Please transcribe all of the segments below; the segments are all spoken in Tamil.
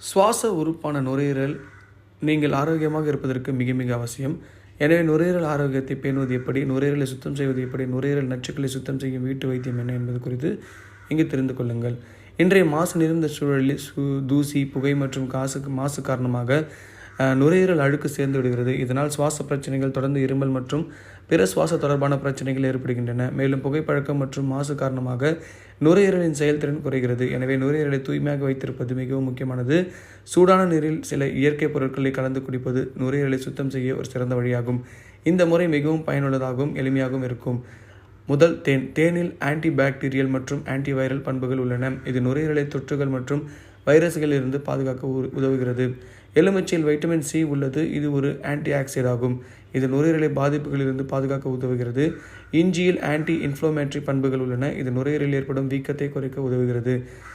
சுவாச உறுப்பான நுரையீரல் நீங்கள் ஆரோக்கியமாக இருப்பதற்கு மிக மிக அவசியம். எனவே நுரையீரல் ஆரோக்கியத்தை பேணுவது எப்படி நுரையீரலை சுத்தம் செய்வது எப்படி நுரையீரல் நச்சுக்களை சுத்தம் செய்யும் வீட்டு வைத்தியம் என்ன என்பது குறித்து இங்கு தெரிந்து கொள்ளுங்கள். இன்றைய மாசு நிறைந்த சூழலில் சு தூசி புகை மற்றும் காசுக்கு மாசு காரணமாக நுரையீரல் அழுக்கு சேர்ந்து விடுகிறது. இதனால் சுவாச பிரச்சனைகள் தொடர்ந்து இருமல் மற்றும் பிற சுவாச தொடர்பான பிரச்சனைகள் ஏற்படுகின்றன. மேலும் புகைப்பழக்கம் மற்றும் மாசு காரணமாக நுரையீரலின் செயல்திறன் குறைகிறது. எனவே நுரையீரலை தூய்மையாக வைத்திருப்பது மிகவும் முக்கியமானது. சூடான நீரில் சில இயற்கை பொருட்களை கலந்து குடிப்பது நுரையீரலை சுத்தம் செய்ய ஒரு சிறந்த வழியாகும். இந்த முறை மிகவும் பயனுள்ளதாகவும் எளிமையாகவும் இருக்கும். முதல் தேன் தேனில் ஆன்டி பாக்டீரியல் மற்றும் ஆன்டிவைரல் பண்புகள் உள்ளன. இது நுரையீரலை தொற்றுகள் மற்றும் வைரஸ்களில் இருந்து பாதுகாக்க உ- உதவுகிறது. எலுமிச்சையில் வைட்டமின் சி உள்ளது. இது ஒரு ஆன்டி ஆக்சைடு ஆகும். இது நுரையீரலை பாதிப்புகளிலிருந்து பாதுகாக்க உதவுகிறது. இஞ்சியில் ஆன்டி இன்ஃப்ளோமேட்ரி பண்புகள் உள்ளன. இது நுரையீரலில் ஏற்படும் வீக்கத்தை குறைக்க உதவுகிறது.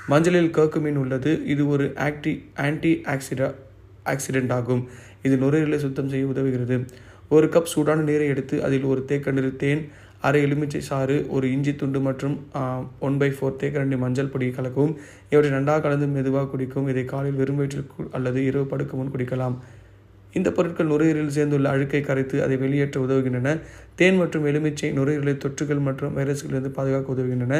மஞ்சளில் கர்க்குமின் உள்ளது. இது ஒரு ஆக்டி ஆன்டி ஆக்சிடா ஆக்சிடென்ட் ஆகும். இது நுரையீரலை சுத்தம் செய்ய உதவுகிறது. ஒரு கப் சூடான நீரை எடுத்து அதில் ஒரு தேக்கண்டு தேன் அரை எலுமிச்சை சாறு ஒரு இஞ்சி துண்டு மற்றும் ஒன் பை ஃபோர் தேக்கரண்டி மஞ்சள் பொடி கலக்கவும். இவற்றை நன்றாக கலந்து மெதுவாக குடிக்கும் இதை காலையில் வெறும் வயிற்றில் அல்லது இரவு படுக்கும் முன் குடிக்கலாம். இந்த பொருட்கள் நுரையீரலில் சேர்ந்துள்ள அழுக்கை கரைத்து அதை வெளியேற்ற உதவுகின்றன. தேன் மற்றும் எலுமிச்சை நுரையீரலை தொற்றுகள் மற்றும் வைரஸ்களிலிருந்து பாதுகாக்க உதவுகின்றன.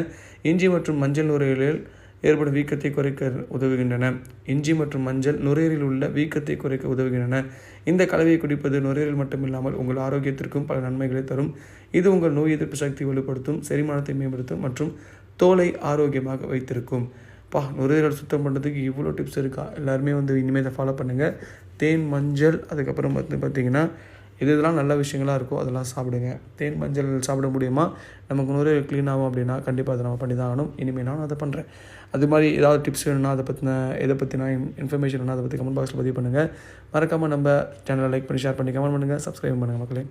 இஞ்சி மற்றும் மஞ்சள் நுரையீரலில் ஏற்படும் வீக்கத்தை குறைக்க உதவுகின்றன. இஞ்சி மற்றும் மஞ்சள் நுரையீரலில் உள்ள வீக்கத்தை குறைக்க உதவுகின்றன. இந்த கலவையை குடிப்பது நுரையீரல் மட்டுமில்லாமல் உங்கள் ஆரோக்கியத்திற்கும் பல நன்மைகளை தரும். இது உங்கள் நோய் எதிர்ப்பு சக்தி வலுப்படுத்தும் செரிமானத்தை மேம்படுத்தும் மற்றும் தோலை ஆரோக்கியமாக வைத்திருக்கும். பா நுரையீரல் சுத்தம் பண்ணுறதுக்கு இவ்வளோ டிப்ஸ் இருக்கா? எல்லாருமே வந்து இனிமேல் இதை ஃபாலோ பண்ணுங்கள் தேன் மஞ்சள் அதுக்கப்புறம் வந்து பார்த்தீங்கன்னா இது இதெல்லாம் நல்ல விஷயங்களாக இருக்கோ அதெல்லாம் சாப்பிடுங்க. தேன் மஞ்சள் சாப்பிட முடியுமா? நமக்கு நூறு க்ளீன் ஆகும் அப்படின்னா கண்டிப்பாக அதை நம்ம பண்ணி தான் ஆகணும். இனிமேல் நானும் அதை பண்ணுறேன் அது மாதிரி ஏதாவது டிப்ஸ் வேணும்னா அதை பற்றின எதை பற்றினா இன்ஃபர்மேஷன் வேணும்னா அதை பற்றி கமெண்ட் பாக்ஸில் பதிவு பண்ணுங்கள் மறக்காமல் நம்ம சேனலை லைக் பண்ணி ஷேர் பண்ணி கமெண்ட் பண்ணுங்கள் சப்ஸ்கிரைப் பண்ணுங்கள் மக்களே.